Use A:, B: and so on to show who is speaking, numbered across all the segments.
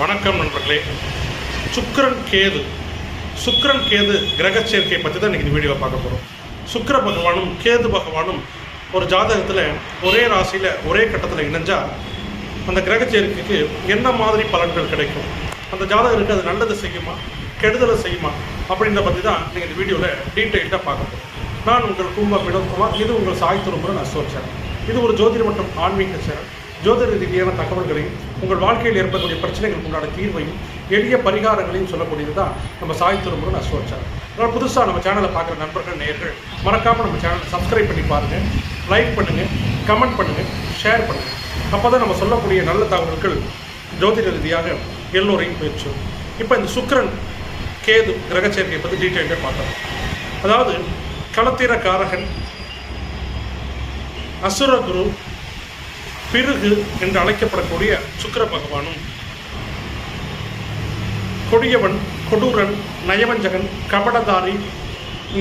A: வணக்கம் நண்பர்களே. சுக்கரன் கேது. சுக்கரன் கேது கிரக சேர்க்கை பற்றி தான் இன்றைக்கி இந்த வீடியோவை பார்க்க போகிறோம் சுக்கிர பகவானும் கேது பகவானும் ஒரு ஜாதகத்தில் ஒரே ராசியில் ஒரே கட்டத்தில் இணைஞ்சால் அந்த கிரக சேர்க்கைக்கு என்ன மாதிரி பலன்கள் கிடைக்கும்? அந்த ஜாதகருக்கு அது நல்லது செய்யுமா? கெடுதலை செய்யுமா? அப்படின்றத பற்றி தான் நீங்கள் இந்த வீடியோவில் டீட்டெயில்டாக பார்க்க போகிறோம் நான் உங்கள் கும்பா வினோத்குமார் இது உங்கள் சாய் நான் சோர் சேனல் இது ஒரு ஜோதிட மற்றும் ஆன்மீக சேனல் ஜோதிட ரீதியான தகவல்களையும் உங்கள் வாழ்க்கையில் ஏற்படக்கூடிய பிரச்சனைகளுக்கு உண்டான தீர்வையும் எளிய பரிகாரங்களையும் சொல்லக்கூடியது தான் நம்ம சாய் திருமுருகன் அஸ்வத் அதனால் புதுசாக நம்ம சேனலை பார்க்குற நண்பர்கள் நேர்கள் மறக்காமல் நம்ம சேனலை சப்ஸ்கிரைப் பண்ணி பாருங்கள் லைக் பண்ணுங்கள் கமெண்ட் பண்ணுங்கள் ஷேர் பண்ணுங்கள் அப்போ தான் நம்ம சொல்லக்கூடிய நல்ல தகவல்கள் ஜோதிட ரீதியாக எல்லோரையும் போயிடுச்சு இப்போ இந்த சுக்கரன் கேது கிரக சேர்க்கையை பற்றி டீட்டெயிலாக பார்த்தோம் அதாவது களத்திர காரகன் அசுரகுரு பிருகு என்று அழைக்கப்படக்கூடிய சுக்கிர பகவானும் கொடியவன் கொடூரன் நயவஞ்சகன் கபடதாரி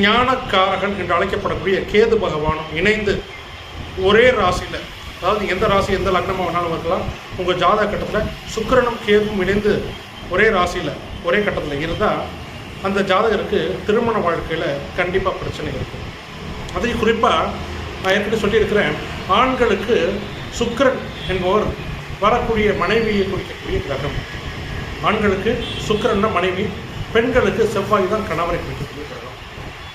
A: ஞானக்காரகன் என்று அழைக்கப்படக்கூடிய கேது பகவானும் இணைந்து ஒரே ராசியில் அதாவது எந்த ராசி எந்த லக்னமாக வேணாலும் இருக்கலாம். உங்கள் ஜாதக கட்டத்தில் சுக்கரனும் கேதுவும் இணைந்து ஒரே ராசியில் ஒரே கட்டத்தில் இருந்தால் அந்த ஜாதகருக்கு திருமண வாழ்க்கையில் கண்டிப்பாக பிரச்சனை இருக்கும். அதையும் குறிப்பாக நான் ஏற்கனவே சொல்லியிருக்கிறேன். ஆண்களுக்கு சுக்கிரன் என்பவர் வரக்கூடிய மனைவியை குறிக்கக்கூடிய கிரகம். ஆண்களுக்கு சுக்கரன்னா மனைவி பெண்களுக்கு செவ்வாய் தான் கணவரை குறிக்கக்கூடிய கிரகம்.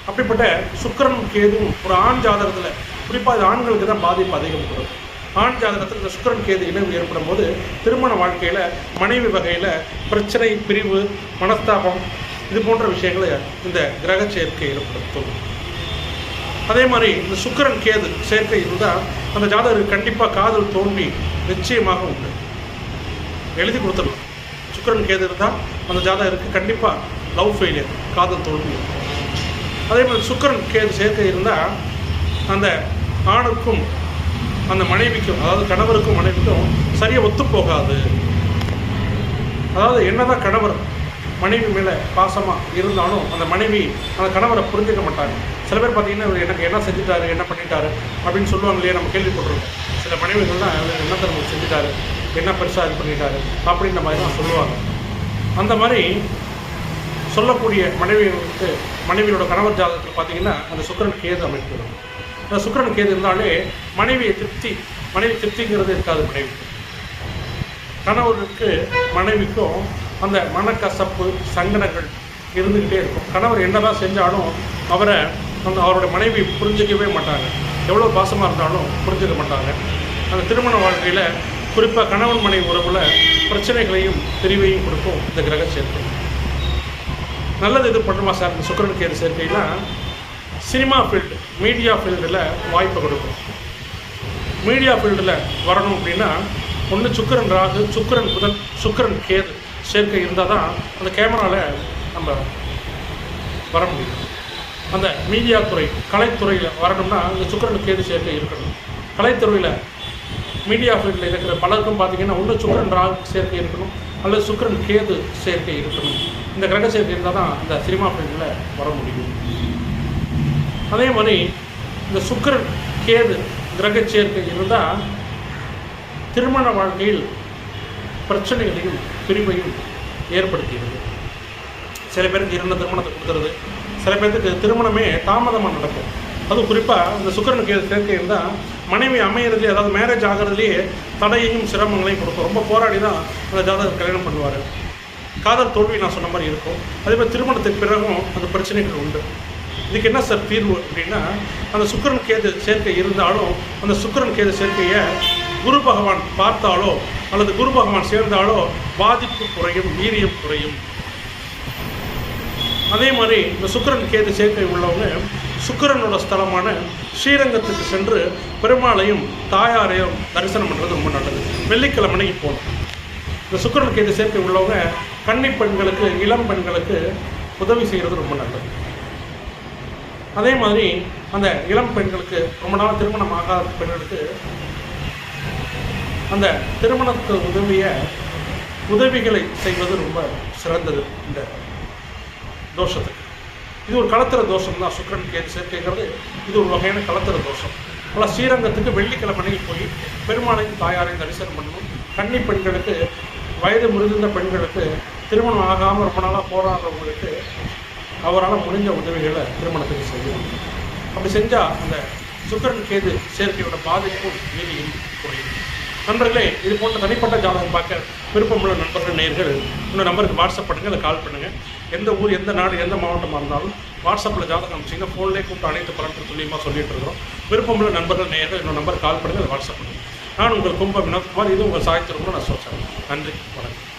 A: அப்படிப்பட்ட சுக்கிரனும் கேதுவும் ஒரு ஆண் ஜாதகத்தில் குறிப்பாக இது ஆண்களுக்கு தான் பாதிப்பு அதிகம் கொடுக்கும் ஆண் ஜாதகத்தில் இந்த சுக்கிரன் கேது இணைவு ஏற்படும் போது திருமண வாழ்க்கையில் மனைவி வகையில் பிரச்சனை பிரிவு மனஸ்தாபம் இது போன்ற விஷயங்களை இந்த கிரக சேர்க்கை ஏற்படுத்தும். அதே மாதிரி இந்த சுக்கிரன் கேது சேர்க்கை இருந்தால் அந்த ஜாதகருக்கு கண்டிப்பாக காதல் தோல்வி நிச்சயமாக உண்டு. எழுதி கொடுத்துடலாம். சுக்கிரன் கேது இருந்தால் அந்த ஜாதகருக்கு கண்டிப்பாக லவ் ஃபெயிலியர் காதல் தோல்வி அதே மாதிரி சுக்கரன் கேது சேர்க்கை இருந்தால் அந்த ஆணுக்கும் அந்த மனைவிக்கும் அதாவது கணவருக்கும் மனைவிக்கும் சரியாக ஒத்து போகாது. அதாவது என்னதான் கணவர் மனைவி மேலே பாசமாக இருந்தாலும் அந்த மனைவி அந்த கணவரை புரிஞ்சுக்க மாட்டாங்க. சில பேர் பார்த்தீங்கன்னா இவர் எனக்கு என்ன செஞ்சுட்டாரு என்ன பண்ணிட்டாரு அப்படின்னு சொல்லுவாங்க இல்லையா நம்ம கேள்விப்பட்டிருக்கோம். சில மனைவிகள்லாம் இவர் என்ன தரம் செஞ்சுட்டாரு என்ன பெருசாக இது பண்ணிட்டாரு அப்படின்ற மாதிரி தான் சொல்லுவாங்க. அந்த மாதிரி சொல்லக்கூடிய மனைவிகளுக்கு மனைவியோட கணவர் ஜாதகத்தில் பார்த்தீங்கன்னா அந்த சுக்கிரன் கேது அமைப்பு அந்த சுக்கிரன் கேது இருந்தாலே மனைவியை திருப்தி மனைவி திருப்திங்கிறது இருக்காது மனைவி கணவருக்கு மனைவிக்கும் அந்த மனக்கசப்பு சங்கடங்கள் இருந்துக்கிட்டே இருக்கும். கணவர் என்னதான் செஞ்சாலும் அவரை அந்த அவரோட மனைவி புரிஞ்சிக்கவே மாட்டாங்க. எவ்வளோ பாசமாக இருந்தாலும் புரிஞ்சிக்க மாட்டாங்க. அந்த திருமண வாழ்க்கையில் குறிப்பாக கணவன் மனைவி உறவில் பிரச்சனைகளையும் தெரிவையும் கொடுக்கும் இந்த கிரக சேர்க்கை. நல்லது இது பண்ணுமா சார்? இந்த சுக்கரன் கேது சேர்க்கைலாம் சினிமா ஃபீல்டு மீடியா ஃபீல்டில் வாய்ப்பு கொடுக்கும். மீடியா ஃபீல்டில் வரணும் அப்படின்னா ஒன்று சுக்கரன் ராகு சுக்கரன் புதன் சுக்கரன் கேது சேர்க்கை இருந்தால் தான் அந்த கேமராவில் நம்ம வர முடியும். அந்த மீடியா துறை கலைத்துறையில் வரணும்னா இந்த சுக்கரன் கேது சேர்க்கை இருக்கணும். கலைத்துறையில் மீடியா ஃபீல்டில் இருக்கிற பலருக்கும் பார்த்தீங்கன்னா ஒன்று சுக்கரன் ராகு சேர்க்கை இருக்கணும் அல்லது சுக்கரன் கேது சேர்க்கை இருக்கணும். இந்த கிரக சேர்க்கை இருந்தால் தான் இந்த சினிமா ஃபீல்டில் வர முடியும். அதே மாதிரி இந்த சுக்கரன் கேது கிரக சேர்க்கை இருந்தால் திருமண வாழ்க்கையில் பிரச்சனைகளையும் பிரிவையும் ஏற்படுத்துகிறது சில பேருக்கு இரண்டு திருமணத்தை கொடுத்துருது சில பேருக்கு திருமணமே தாமதமாக நடக்கும். அதுவும் குறிப்பாக இந்த சுக்கரனுக்கு சேர்க்கையில் சேர்க்கை இருந்தால் மனைவி அமையிறதுலேயே அதாவது மேரேஜ் ஆகிறதுலேயே தடையையும் சிரமங்களையும் கொடுக்கும். ரொம்ப போராடி தான் அந்த ஜாதகர் கல்யாணம் பண்ணுவார். காதல் தோல்வி நான் சொன்ன மாதிரி இருக்கும். அதே மாதிரி திருமணத்துக்கு பிறகும் அந்த பிரச்சனைகள் உண்டு. இதுக்கு என்ன சார் தீர்வு அப்படின்னா அந்த சுக்கரன் கேது சேர்க்கை இருந்தாலும் அந்த சுக்கரன் கேது சேர்க்கையை குரு பகவான் பார்த்தாலோ அல்லது குரு பகவான் சேர்ந்தாலோ பாதிப்பு குறையும் வீரியம் குறையும். அதே மாதிரி இந்த சுக்கரன் கேது சேர்க்கை உள்ளவங்க சுக்கரனோட ஸ்தலமான ஸ்ரீரங்கத்துக்கு சென்று பெருமாளையும் தாயாரையும் தரிசனம் பண்ணுறது ரொம்ப நல்லது. வெள்ளிக்கிழமனைக்கு போகணும். இந்த சுக்கிரன் கேது சேர்க்கை உள்ளவங்க கன்னி பெண்களுக்கு இளம் பெண்களுக்கு உதவி செய்கிறது ரொம்ப நல்லது. அதே மாதிரி அந்த இளம் பெண்களுக்கு ரொம்ப நாள் திருமணம் ஆகாத பெண்களுக்கு அந்த திருமணத்துக்கு உதவிய உதவிகளை செய்வது ரொம்ப சிறந்தது இந்த தோஷத்துக்கு. இது ஒரு கலத்திர தோஷம் தான் சுக்கரன் கேது சேர்க்கைங்கிறது. இது ஒரு வகையான கலத்திர தோஷம். ஆனால் ஸ்ரீரங்கத்துக்கு வெள்ளிக்கிழமை அன்னைக்கு போய் பெருமாளையும் தாயாரையும் தரிசனம் பண்ணணும். கன்னி பெண்களுக்கு வயது முதிர்ந்த பெண்களுக்கு திருமணம் ஆகாமல் ரொம்ப நாளாக போராடுறவங்களுக்கு அவரால் முடிஞ்ச உதவிகளை திருமணத்துக்கு செய்யணும். அப்படி செஞ்சால் அந்த சுக்கரன் கேது சேர்க்கையோட பாதிப்பும் மீதியும் குறையும். நண்பர்களே இது போன்ற தனிப்பட்ட ஜாதகம் பார்க்க விருப்பமுள்ள நண்பர்கள் நேர்கள் இன்னும் நம்பருக்கு வாட்ஸ்அப் பண்ணுங்கள் இல்லை கால் பண்ணுங்கள் எந்த ஊர் எந்த நாடு எந்த மாவட்டமாக இருந்தாலும் வாட்ஸ்அப்பில் ஜாதகம் அனுப்பிச்சிங்கன்னா ஃபோன்லேயே கூப்பிட்டு அனைத்து பலன்கள் துல்லியமாக சொல்லிட்டு இருக்கிறோம். விருப்பமுள்ள நண்பர்கள் நேர்கள் இன்னும் நம்பருக்கு கால் பண்ணுங்கள் இல்லை வாட்ஸ்அப் பண்ணுங்கள் நான் உங்கள் கும்ப வினோத்குமார் இது உங்கள் சாய்த்திருக்கணும் நான் சொல்கிறேன் நன்றி வணக்கம்.